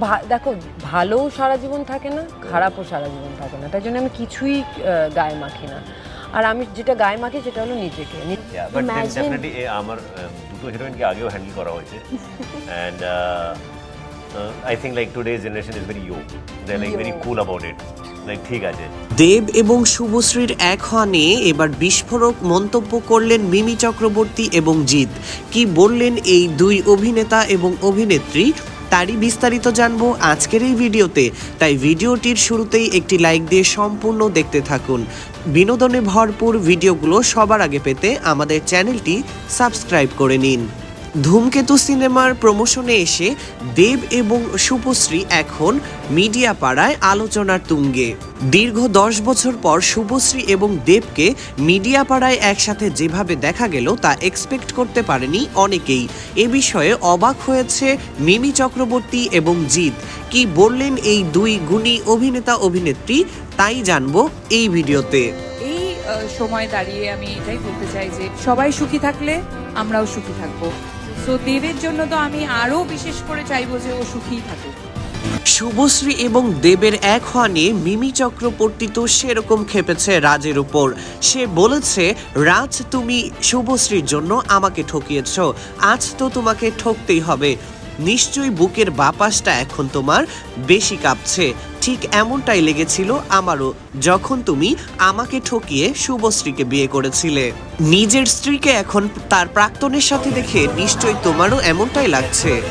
ভা- দেখো ভালো সারা জীবন থাকে না খারাপও সারা জীবন থাকে না। তাই জন্য আমি কিছুই গায়ে মাখি না। আর আমি যেটা গায়ে মাখি সেটা হলো নিজেকে। আমার দুটো হিরোইনকে আগেও হ্যান্ডেল করা হয়েছে। And I think like today generation is very you they like very cool about it like ঠিক আছে। দেব এবং শুভশ্রীর এক হওয়া নিয়ে এবার বিস্ফোরক মন্তব্য করলেন মিমি চক্রবর্তী এবং জিৎ। কি বললেন এই দুই অভিনেতা এবং অভিনেত্রী? তারই বিস্তারিত জানব আজকের এই ভিডিওতে। তাই ভিডিওটির শুরুতেই একটি লাইক দিয়ে সম্পূর্ণ দেখতে থাকুন। বিনোদনে ভরপুর ভিডিওগুলো সবার আগে পেতে আমাদের চ্যানেলটি সাবস্ক্রাইব করে নিন। ধূমকেতু সিনেমার প্রমোশনে এসে দেব এবং শুভশ্রী এখন মিডিয়া পাড়ায় আলোচনার তুঙ্গে। দীর্ঘ দশ বছর পর শুভশ্রী এবং দেবকে মিডিয়া পাড়ায় একসাথে যেভাবে দেখা গেল তা এক্সপেক্ট করতে পারেনি অনেকেই। এ বিষয়ে অবাক হয়েছে মিমি চক্রবর্তী এবং জিৎ। কি বললেন এই দুই গুণী অভিনেতা অভিনেত্রী? তাই জানব এই ভিডিওতে। এই সময় দাঁড়িয়ে আমি এটাই বলতে চাই যে সবাই সুখী থাকলে আমরাও সুখী থাকব। তো দেবের জন্য তো আমি আরও বিশেষ করে চাইব যে ও সুখীই থাকুক। শুভশ্রী এবং দেবের এক হওয়া নিয়ে মিমি চক্রবর্তী তো সেরকম খেপেছে রাজের উপর। সে বলেছে, রাজ, তুমি শুভশ্রীর জন্য আমাকে ঠকিয়েছ। আজ তো তোমাকে ঠকতেই হবে। নিশ্চয়ই বুকের বাপাসটা এখন তোমার বেশি কাঁপছে। ঠিক এমনটাই লেগেছিল আমারও যখন তুমি আমাকে ঠকিয়ে শুভশ্রীকে বিয়ে করেছিলে। নিজের স্ত্রীকে এখন তার প্রাক্তনের সাথে দেখে নিশ্চয়ই তোমারও এমনটাই লাগছে।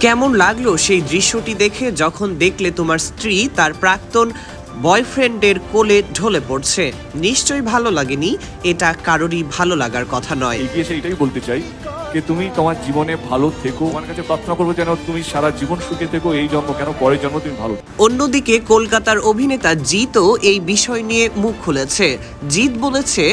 কেমন লাগল সেই দৃশ্যটি দেখে যখন দেখলে তোমার স্ত্রী তার প্রাক্তন বয়ফ্রেন্ডের কোলে ঢলে পড়ছে। নিশ্চয়ই ভালো লাগেনি, এটা কারোরই ভালো লাগার কথা নয়। এটাই বলতে চাই। যে তুমি তোমার জীবনে ভালো থেকো। আমার কাছে প্রার্থনা করব যেন তুমি সারা জীবন সুখে থেকো। এই জন্ম কেন? পরের জন্ম তুমি ভালো অন্যদিকে কলকাতার অভিনেতা জিতও এই বিষয় নিয়ে মুখ খুলেছে। জিৎ বলেছে,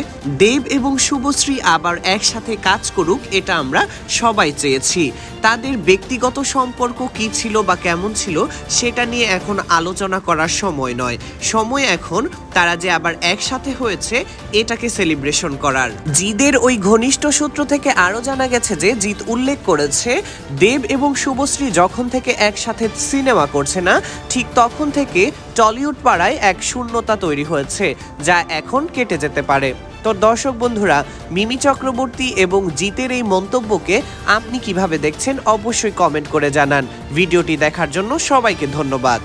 দেব এবং শুভশ্রী আবার একসাথে কাজ করুক, এটা আমরা সবাই চেয়েছি। তাদের ব্যক্তিগত সম্পর্ক কি ছিল বা কেমন ছিল, সেটা নিয়ে এখন আলোচনা করার সময় নয়। সময় এখন তারা যে আবার একসাথে হয়েছে, এটাকে সেলিব্রেশন করার। জিদের ওই ঘনিষ্ঠ সূত্র থেকে আরও জানা গেছে যে জিৎ উল্লেখ করেছে, দেব এবং শুভশ্রী যখন থেকে একসাথে সিনেমা করছে না, ঠিক তখন থেকে টলিউড পাড়ায় এক শূন্যতা তৈরি হয়েছে, যা এখন কেটে যেতে পারে। তো দর্শক বন্ধুরা, মিমি চক্রবর্তী এবং জিতের এই মন্তব্যকে আপনি কীভাবে দেখছেন অবশ্যই কমেন্ট করে জানান। ভিডিওটি দেখার জন্য সবাইকে ধন্যবাদ।